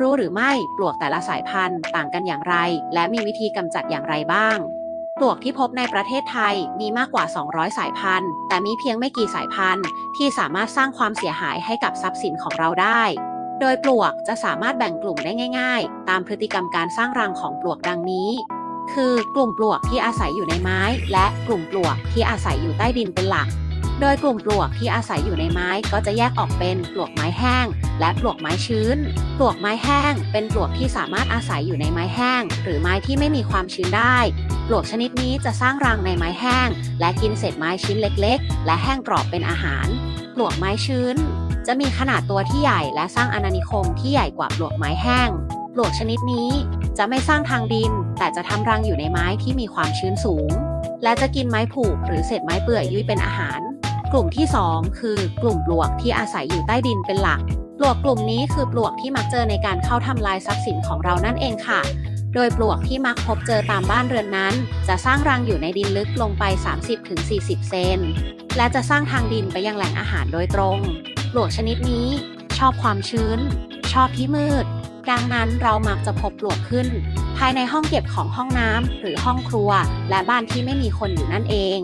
รู้หรือไม่ปลวกแต่ละสายพันธุ์ต่างกันอย่างไร และมีวิธีกำจัดอย่างไรบ้าง ปลวกที่พบในประเทศไทยมีมากกว่า 200 สายพันธุ์ แต่มีเพียงไม่กี่สายพันธุ์ ที่สามารถสร้างความเสียหายให้กับทรัพย์สินของเราได้ โดยปลวกจะสามารถแบ่งกลุ่มได้ง่าย ๆ ตามพฤติกรรมการสร้างรังของปลวกดังนี้ คือกลุ่มปลวกที่อาศัยอยู่ในไม้ และกลุ่มปลวกที่อาศัยอยู่ใต้ดินเป็นหลัก โดยกลุ่มปลวกที่อาศัยอยู่ในไม้ก็จะแยกออกเป็นปลวกไม้แห้ง และปลวกไม้ชื้น ปลวกไม้แห้ง เป็นปลวกที่สามารถอาศัยอยู่ในไม้แห้ง หรือไม้ที่ไม่มีความชื้นได้ ปลวกชนิดนี้จะสร้างรังในไม้แห้ง และกินเศษไม้ชิ้นเล็ก ๆ และแห้งกรอบเป็นอาหาร ปลวกไม้ชื้น จะมีขนาดตัวที่ใหญ่และสร้างอาณานิคมที่ใหญ่กว่าปลวกไม้แห้ง ปลวกชนิดนี้จะไม่สร้างทางดิน แต่จะทำรังอยู่ในไม้ที่มีความชื้นสูง และจะกินไม้ผุหรือเศษไม้เปื่อยยุ่ยเป็นอาหาร กลุ่มที่ 2 คือกลุ่มปลวกที่อาศัยอยู่ใต้ดินเป็นหลัก ปลวกกลุ่มนี้คือปลวกที่มักเจอในการเข้าทำลายทรัพย์สินของเรานั่นเองค่ะ โดยปลวกที่มักพบเจอตามบ้านเรือนนั้น จะสร้างรังอยู่ในดินลึกลงไป 30-40 เซน และจะสร้างทางดินไปยังแหล่งอาหารโดยตรง ปลวกชนิดนี้ ชอบความชื้น ชอบที่มืด ดังนั้นเรามักจะพบปลวกขึ้น ภายในห้องเก็บของห้องน้ำหรือห้องครัว และบ้านที่ไม่มีคนอยู่นั่นเอง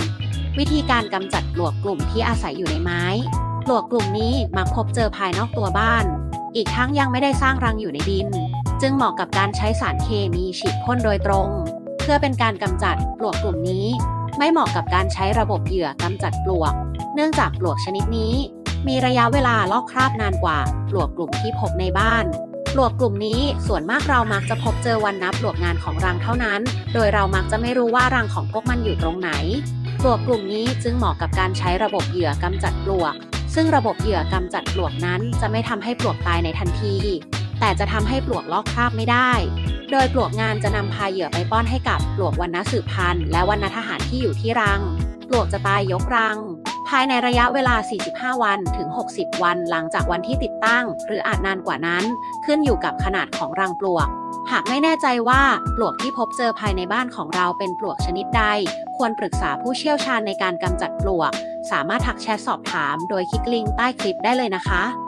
วิธีการกำจัดปลวกกลุ่มที่อาศัยอยู่ในไม้ปลวกกลุ่มนี้มักพบเจอภายนอกตัวบ้าน อีกทั้งยังไม่ได้สร้างรังอยู่ในดิน จึงเหมาะกับการใช้สารเคมีฉีดพ่นโดยตรง เพื่อเป็นการกำจัดปลวกกลุ่มนี้ ไม่เหมาะกับการใช้ระบบเหยื่อกำจัดปลวก เนื่องจากปลวกชนิดนี้ มีระยะเวลาลอกคราบนานกว่าปลวกกลุ่มที่พบในบ้าน ปลวกกลุ่มนี้ส่วนมากเรามักจะพบเจอวันนับปลวกงานของรังเท่านั้น โดยเรามักจะไม่รู้ว่ารังของพวกมันอยู่ตรงไหนปลวกกลุ่มนี้จึงเหมาะกับการใช้ระบบเหยื่อกำจัดปลวก ซึ่งระบบเหยื่อกำจัดปลวกนั้นจะไม่ทำให้ปลวกตายในทันที แต่จะทำให้ปลวกลอกคราบไม่ได้ โดยปลวกงานจะนำพาเหยื่อไปป้อนให้กับปลวกวันนสืบพันธุ์และวันนทหารที่อยู่ที่รัง ปลวกจะตายยกรัง ภายในระยะเวลา 45 วันถึง 60 วันหลังจากวันที่ติดตั้ง หรืออาจนานกว่านั้น ขึ้นอยู่กับขนาดของรังปลวก หากไม่แน่ใจว่าปลวกที่พบเจอภายในบ้านของเราเป็นปลวกชนิดใด ควรปรึกษาผู้เชี่ยวชาญในการกำจัดปลวก สามารถทักแชทสอบถาม โดยคลิกลิงก์ใต้คลิปได้เลยนะคะ